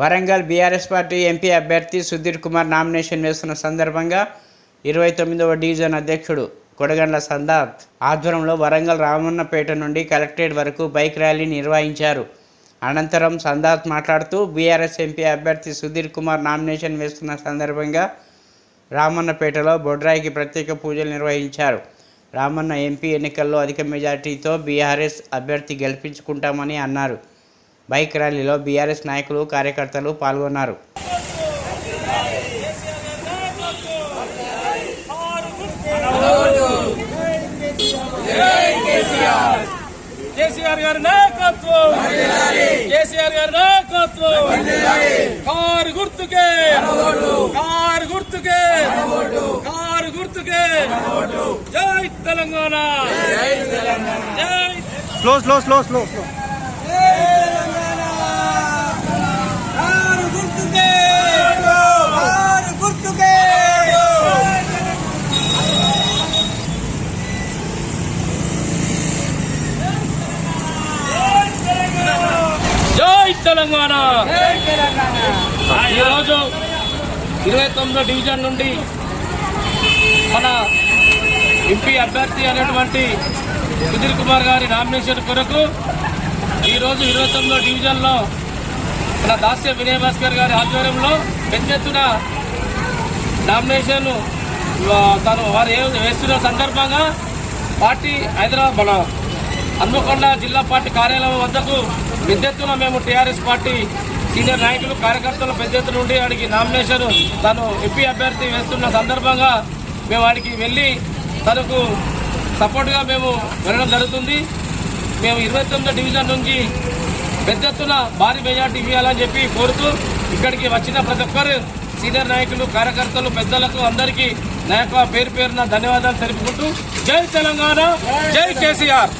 Warangal BRS party MP అభ్యర్థి Sudheer Kumar nomination వేస్తున్న సందర్భంగా ఇరవై తొమ్మిదవ డివిజన్ అధ్యక్షుడు కొడగండ్ల సందాత్ ఆధ్వర్యంలో వరంగల్ రామన్నపేట నుండి కలెక్టరేట్ వరకు బైక్ ర్యాలీ నిర్వహించారు. అనంతరం సందాత్ మాట్లాడుతూ బీఆర్ఎస్ ఎంపీ అభ్యర్థి సుధీర్ కుమార్ నామినేషన్ వేస్తున్న సందర్భంగా రామన్నపేటలో బొడ్రాయికి ప్రత్యేక పూజలు నిర్వహించారు. రామన్న ఎంపీ ఎన్నికల్లో అధిక మెజార్టీతో బీఆర్ఎస్ అభ్యర్థి గెలిపించుకుంటామని అన్నారు. బైక్ ర్యాలీలో బీఆర్ఎస్ నాయకులు కార్యకర్తలు పాల్గొన్నారు. కేసీఆర్ గారి నాయకత్వం. కేసీఆర్ గారి నాయకత్వం. కారు గుర్తుకే. కారు గుర్తుకే. కారు గుర్తుకే. జై తెలంగాణ. జై slow slow slow slow slow జై తెలంగాణ. ఈరోజు ఇరవై తొమ్మిదో డివిజన్ నుండి మన ఎంపీ అభ్యర్థి అనేటువంటి సుధీర్ కుమార్ గారి నామినేషన్ కొరకు ఈరోజు ఇరవై తొమ్మిదో డివిజన్లో మన దాస్య వినయ భాస్కర్ గారి ఆధ్వర్యంలో పెద్ద ఎత్తున నామినేషన్ తను వారు ఏ- వేస్తున్న సందర్భంగా పార్టీ హైదరాబాద్ మన హన్మకొండ జిల్లా పార్టీ కార్యాలయం వద్దకు పెద్ద ఎత్తున మేము టీఆర్ఎస్ పార్టీ సీనియర్ నాయకులు కార్యకర్తలు పెద్ద ఎత్తున నుండి వాడికి నామినేషన్ తను ఎంపీ అభ్యర్థి వేస్తున్న సందర్భంగా మేము వాడికి వెళ్ళి తనకు సపోర్ట్గా మేము వెళ్ళడం జరుగుతుంది. మేము ఇరవై తొమ్మిదో డివిజన్ నుంచి పెద్ద ఎత్తున భారీ మెజార్టీ ఇవ్వాలని చెప్పి కోరుతూ ఇక్కడికి వచ్చిన ప్రతి ఒక్కరు సీనియర్ నాయకులు కార్యకర్తలు పెద్దలకు అందరికీ నా యొక్క పేరు పేరున ధన్యవాదాలు తెలుపుకుంటూ జై తెలంగాణ జై కేసీఆర్.